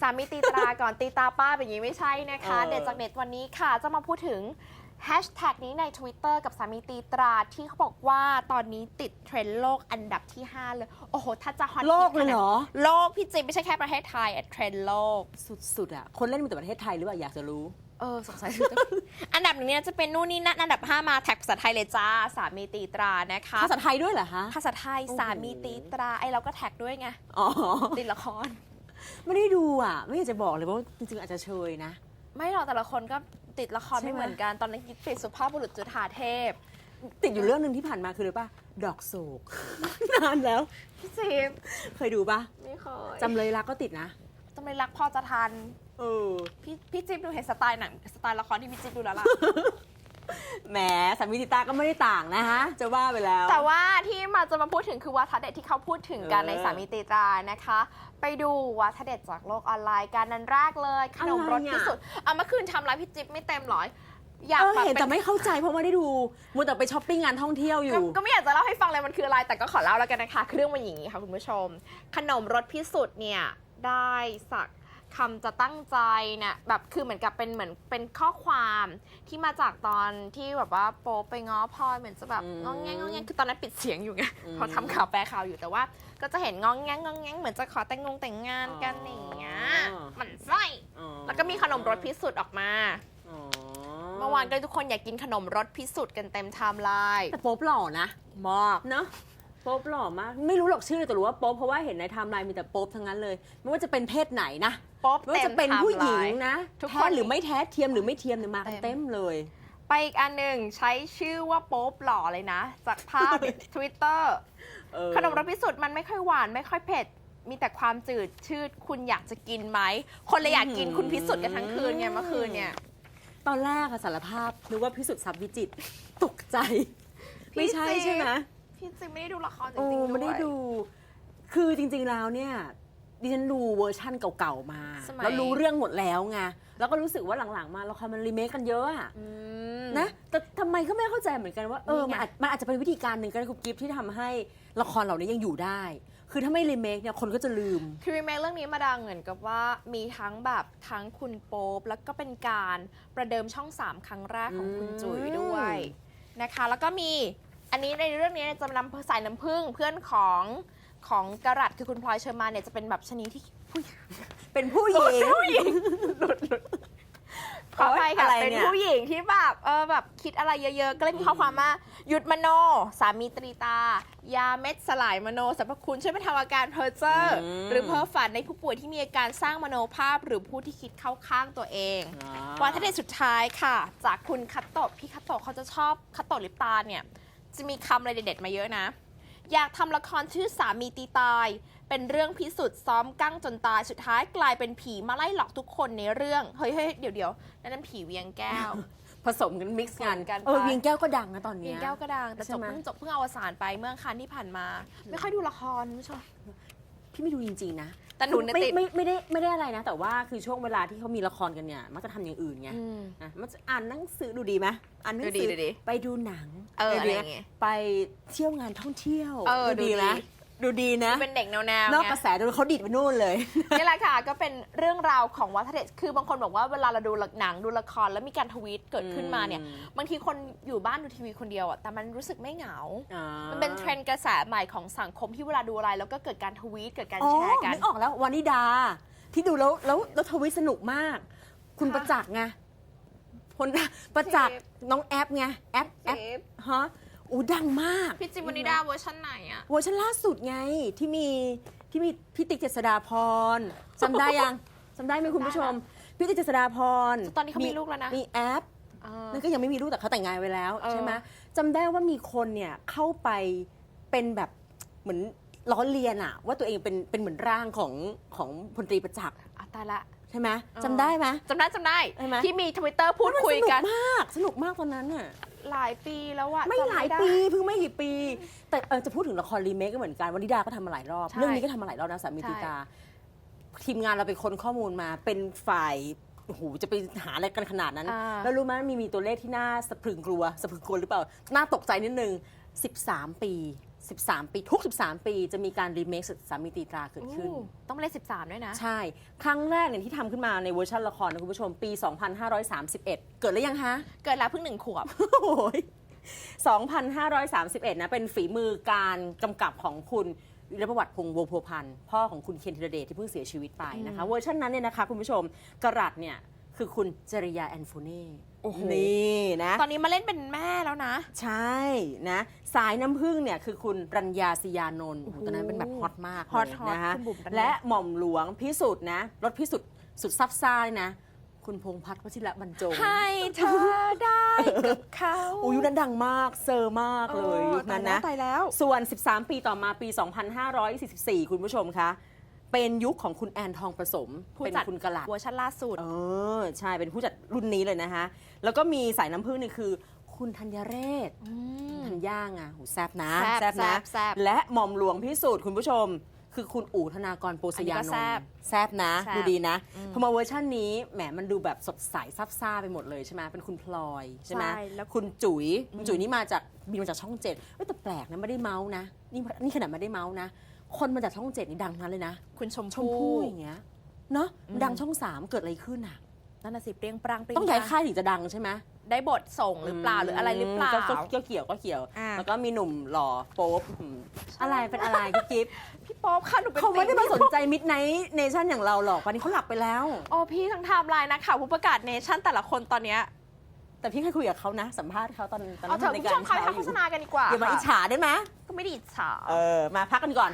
สามีตีตราก่อนตีตาป้าแบบนี้ไม่ใช่นะคะเออเด็ดจากเน็ตวันนี้ค่ะ จะมาพูดถึงแฮชแท็กนี้ใน Twitter กับสามีตีตราที่เขาบอกว่าตอนนี้ติดเทรนด์โลกอันดับที่ 5 เลย โอ้โห ถ้าจะฮอตโลกเลยเหรอ โลก พี่จิ๊บไม่ใช่แค่ประเทศไทยอะเทรนด์โลก สุด ๆ อะ คนเล่นมีแต่ประเทศไทยหรือเปล่า อยากจะรู้ เออ สงสัย อันดับหนึ่งเนี่ยจะเป็นนู่นนี่นั่นอันดับ 5 มาแท็กภาษาไทยเลยจ้า สามีตีตรานะคะ ภาษาไทยด้วยเหรอคะภาษาไทยโอ้โหสามีตีตราไอเราก็แท็กด้วยไงอ๋อติดละคร ไม่ได้ดูอะ ไม่อยากจะบอกเลยว่าจริงๆอาจจะเชยนะ ไม่หรอกแต่ละคนก็ติดละครใช่ไม่ไหมเหมือนกันตอนนั้นกิ๊บติดสุภาพบุรุษจุฑาเทพติดอยู่เรื่องหนึ่งที่ผ่านมาคือเลยป่ะดอกโศก นานแล้ว พี่จิ๊บเคยดูป่ะไม่เคยจำเลยรักก็ติดนะต้องไปรักพอจะทัน เออ พี่พี่จิ๊บดูเห็นสไตล์หนังสไตล์ละครที่พี่จิ๊บดูแล้วล่ะ แหมสามีติตาก็ไม่ได้ต่างนะฮะจะว่าไปแล้ว แต่ว่าที่มาจะมาพูดถึงคือวัฒนเด็ดที่เขาพูดถึงกันเออในสามีตีตรานะคะ ไปดูวัฒนเด็ดจากโลกออนไลน์กันนั้นแรกเลย ขนมรสอะไรอะที่สุดเอาเมื่อคืนทำร้ายพี่จิ๊บไม่เต็มหรอยอยากเออแบบเห็นเป็แต่นไม่เข้าใจเพราะไม่ได้ดูมัวแต่ไปช้อปปิ้งงานท่องเที่ยวอก็ยู่ ก็ไม่อยากจะเล่าให้ฟังเลยมันคืออะไร แต่ก็ขอเล่าแล้วกันนะคะ คือเรื่องมันอย่างนี้ค่ะคุณผู้ชม ขนมรสพิสุทธิ์เนี่ยได้สัก คำจะตั้งใจเนี่ยแบบคือเหมือนกับเป็นเหมือนเป็นข้อความที่มาจากตอนที่แบบว่าโป๊ปไปง้อพลอยเหมือนจะแบบอืมงองแงงงองแงงคือตอนนั้นปิดเสียงอยู่ไงอืม เขาทำข่าวแปลข่าวอยู่แต่ว่า ก็จะเห็นงองแงงงองแงงเหมือนจะขอแต่งงงแต่งงานกันอย่างเงี้ยอ๋อหมันไส้อ๋อแล้วก็มีขนมรสพิสุทธิ์ออกมา อ๋อเมื่อวานก็ทุกคนอยากกินขนมรสพิสุทธิ์กันเต็มไทม์ไลน์แต่โป๊ปหล่อนะมากเนาะ โป๊ปหล่อมาก ไม่รู้หรอกชื่อแต่รู้ว่าโป๊ปเพราะว่าเห็นในไทม์ไลน์มีแต่โป๊ปทั้งนั้นเลย ไม่ว่าจะเป็นเพศไหนนะโป๊ปไม่ว่าเต็จะมเป็นไทม์ผู้หญิงไลน์นะทุกคนแท้หรือไม่แท้เทียมหรือไม่เทียมเนี่ยมากันเต็มเต็มเลย ไปอีกอันหนึ่งใช้ชื่อว่าโป๊ปหล่อเลยนะ จากภาพทวิตเตอร์เออ ขนมรสพิสุทธิ์มันไม่ค่อยหวานไม่ค่อยเผ็ด มีแต่ความจืดชืดคุณอยากจะกินไหม คนเลยอยากกินคุณพิสุทธิ์กันทั้งคืนไงเมื่อคืนเนี่ย ตอนแรกอะสารภาพนึกว่าพิสุทธิ์ทรัพย์วิจิตรตกใจ ไม่ใช่พี่จิ๊บใช่ไหม พี่จิไม่ได้ดูละครจโอ้ริงๆไม่ได้วยดู คือจริง ๆ แล้วเนี่ย ดิฉันดูเวอร์ชั่นเก่าๆมา สมัย แล้วรู้เรื่องหมดแล้วไง แล้วก็รู้สึกว่าหลังๆ มาละครมันรีเมคกันเยอะอะ อืม นะแต่ทำไมก็ไม่เข้าใจเหมือนกันว่าเออนี่ไงมันอาจมันอาจจะเป็นวิธีการหนึ่งก็ได้คุณกิฟที่ทำให้ละครเหล่านี้ยังอยู่ได้ คือถ้าไม่รีเมคเนี่ยคนก็จะลืม คือรีเมคเรื่องนี้มาดังเหมือนกับว่ามีทั้งแบบทั้งคุณโป๊ปแล้วก็เป็นการประเดิมช่อง 3 ครั้งแรกของคุณอืม จุ๋ยด้วยนะคะ แล้วก็มี อันนี้ในเรื่องนี้จะนำสายน้ำผึ้งเพื่อนของของกระรัตคือคุณพลอยเชอร์มานเนี่ยจะเป็นแบบชนิดที่ผู้หญิงเป็นผู้หญิงผู้หญิงขออภัยค่ะอะไรเป็นเนี่ยผู้หญิงที่แบบเออแบบคิดอะไรเยอะๆ ก็เลยมีข้อความว่าหยุดมโน สามีตรีตา ยาเม็ดสลายมโนสรรพคุณช่วยบรรเทาอาการเพ้อเจ้ออมหรือเพ้อฝันในผู้ป่วยที่มีอาการสร้างมโนภาพ หรือผู้ที่คิดเข้าข้างตัวเองอ่วันทเดชสุดท้ายค่ะ จากคุณคัตโตะพี่คัตโตะเขาจะชอบคัตโตะลิปตาเนี่ย จะมีคำอะไรเด็ดๆมาเยอะนะ อยากทำละครชื่อสามีตีตาย เป็นเรื่องพิสุทธิ์ซ้อมกั้งจนตายสุดท้ายกลายเป็นผีมาไล่หลอกทุกคนในเรื่อง เฮ้ยเฮ้ยเดี๋ยวเดี๋ยวนั่นนั่นผีเวียงแก้ว ผสมกันมิกซ์กันผสมกันเออไป เวียงแก้วก็ดังนะตอนเวีเนี้ยงยแก้วก็ดังแต่ใช่จบไหม เพิ่งจบเพิ่งอวสานไปเมื่ออังคันที่ผ่านมา ไม่ค่อยดูละครคุณผู้ชม พี่ไม่ดูจริง ๆ นะ แต่หนูเนี่ยไม่ติด ไม่ไม่ได้ไม่ได้อะไรนะ แต่ว่าคือช่วงเวลาที่เขามีละครกันเนี่ย มักจะทำอย่างอื่นไงอืมนะมันจะอ่านหนังสือดูดีไหมอ่านหนังดูดีสืดูดี ไปดูหนังเออดูอะไรดีอนะย่างเงี้ย ไปเที่ยวงานท่องเที่ยวเออดูดีไหมดู ดีนะ เป็นเด็กแนวๆนอกไงกระแสโดนเขาดิดไปนู่นเลย นี่แหละค่ะ ก็เป็นเรื่องราวของวัฒนธรรมคือบางคนบอกว่าเวลาเราดูหนังดูละครแล้วมีการทวีตเกิดขึ้นมาเนี่ย อืม บางทีคนอยู่บ้านดูทีวีคนเดียวอะแต่มันรู้สึกไม่เหงา อ่ามันเป็นเทรนด์กระแสใหม่ของสังคมที่เวลาดูอะไร แล้วก็เกิดการทวีตเกิดการอ๋อแชร์กัน นึกออกแล้ววานิดา ที่ดูแล้วแล้วแล้วทวิตสนุกมาก คุณค่ะประจักษ์ไงคนประจักษ์เทปน้องแอปไงแอปแอปฮะ อู้ดังมาก พี่จิมวนิดาเวอร์ชันไหนอะเวอร์ชันล่าสุดไงที่มีที่มีพี่ติ๊กเจษฎาพรจำได้ยังจำได้ไหมคุณผู้ชม พี่ติ๊กเจษฎาพรตอนนี้เขามีลูกแล้วนะมีแอปอ่านั่นก็ยังไม่มีลูกแต่เขาแต่งงานไว้แล้วเออใช่ไหมจำได้ว่ามีคนเนี่ยเข้าไปเป็นแบบเหมือนล้อเลียนอะว่าตัวเองเป็นเป็นเหมือนร่างของของพลตรีประจักษ์อะตายละใช่ไหมเออจำได้ไหมจำได้จำได้ใช่ไหมที่มีทวิตเตอร์พูดคุยกันสนุกมากสนุกมากตอนนั้นน่ะ หลายปีแล้วอะไม่จำหลายด้ ปีเพิ่งไม่กี่ปี แต่เออจะพูดถึงละครรีเมคก็เหมือนกันวันนิดาก็ทำมาหลายรอบ ใช่เรื่องนี้ก็ทำมาหลายรอบนะสามีใช่ติตาทีมงานเราไปค้นข้อมูลมาเป็นฝ่ายโอ้โหจะไปหาอะไรกันขนาดนั้น อ่า แล้วรู้ไหมมีมีตัวเลขที่น่าสะพรึงกลัวสะพรึงกลัวหรือเปล่าน่าตกใจนิดนึง 13 ปี 13 ปีทุก 13 ปีจะมีการรีเมคสามีตีตราเกิดขึ้น อู้ต้องเป็นเลข13 ด้วยนะ ใช่ ครั้งแรกเนี่ยที่ทำขึ้นมาในเวอร์ชันละครนะคุณผู้ชมปี 2531 เกิดแล้วยังฮะ เกิดแล้วเพิ่งหนึ่งขวบ โอ้ย2,531 นะ เป็นฝีมือการกำกับของคุณวิรประวัติพงษ์วงศ์โพวพันธ์พ่อของคุณเคนธีรเดชที่เพิ่งเสียชีวิตไปนะคะ เวอร์ชันนั้นเนี่ยนะคะ คุณผู้ชมกระรัตเนี่ย คือคุณจริยาแอนโฟเน่โอ้โห นี่นะ ตอนนี้มาเล่นเป็นแม่แล้วนะ ใช่นะ สายน้ำผึ้งเนี่ยคือคุณรัญญาสิยานนท์โอ้โหตอนนั้นเป็นแบบฮอตมากฮอตเลยฮอตนะคะคุณบุ๋มรัญญาและหม่อมหลวงพิสุทธิ์นะรถพิสุทธิ์สุดซับซ่าเลยนะ คุณพงษ์พัฒน์วชิระบรรจงให้เธอได้กับเขาโอ้ยุคนั้นดังมากเซอร์มากเลยยุคนั้นนะ ตายแล้วส่วน 13 ปีต่อมาปี 2544 คุณผู้ชมคะ เป็นยุคของคุณแอนทองผสม ผู้เป็นจัดคุณกระหลัด เวอร์ชันล่าสุด เออ ใช่เป็นผู้จัดรุ่นนี้เลยนะคะ แล้วก็มีสายน้ำผึ้งนี่คือ คุณธัญเรศธัญญาไงหูแซบนะแซ่บนะ แซ่บแซ่บและหม่อมหลวงพิสูจน์คุณผู้ชม คือคุณอู๋ธนากรโปสยานอันนี้ก็แซ่นบท์แซบนะ แซ่บ ดูดีนะอืมพอมาเวอร์ชันนี้แหมมันดูแบบสดใสซับซ่าไปหมดเลยใช่ไหมเป็นคุณพลอยใช่ไหมใช่แล้วคุณจุ๋ยคุณจุ๋ยนี่มาจากบินมาจากช่องเจ็ดเอ้ยแต่แปลกนะไม่ได้เมาส์นะนี่นี่ขนาดไม่ได้เมาส์นะ คนมาจากช่องเจ็ดนี่ดังนั้นเลยนะ คุณชมชมพู่อย่างเงี้ยเนาะอืมดังช่องสามเกิดอะไรขึ้นอะนั่นน่ะสิเปรียงปรังเปรียต้องย้ายปรัค่ายถึงจะดังใช่ไหมได้บทส่งหรือเปล่าหรืออะไรหรือเปล่าก็ก็ก็เกี่ยวก็เกี่ยวอ่าแล้วก็มีหนุ่มหล่อโป๊ปอืมอะไรเป็นอะไรกุ๊บกิ๊บพี่โป๊ปค่ะหนูเป็นเขาไม่ได้ติ่มางสนใจมิดไนท์เนชั่นอย่างเราหรอกวันนี้เขาหลับไปแล้วโอ้พี่ทั้งไทม์ไลน์นะข่าวผู้ประกาศเนชั่นแต่ละคนตอนเนี้ย แต่พี่เคยคุยกับเขานะ สัมภาษณ์เขาตอนตอนเอาเถอะทำคุณผู้ชมคะรายไปการทำโฆษณากันดีกว่าอย่ามาอิจฉาได้ไหมก็ไม่ได้อิจฉา เออมาพักกันก่อน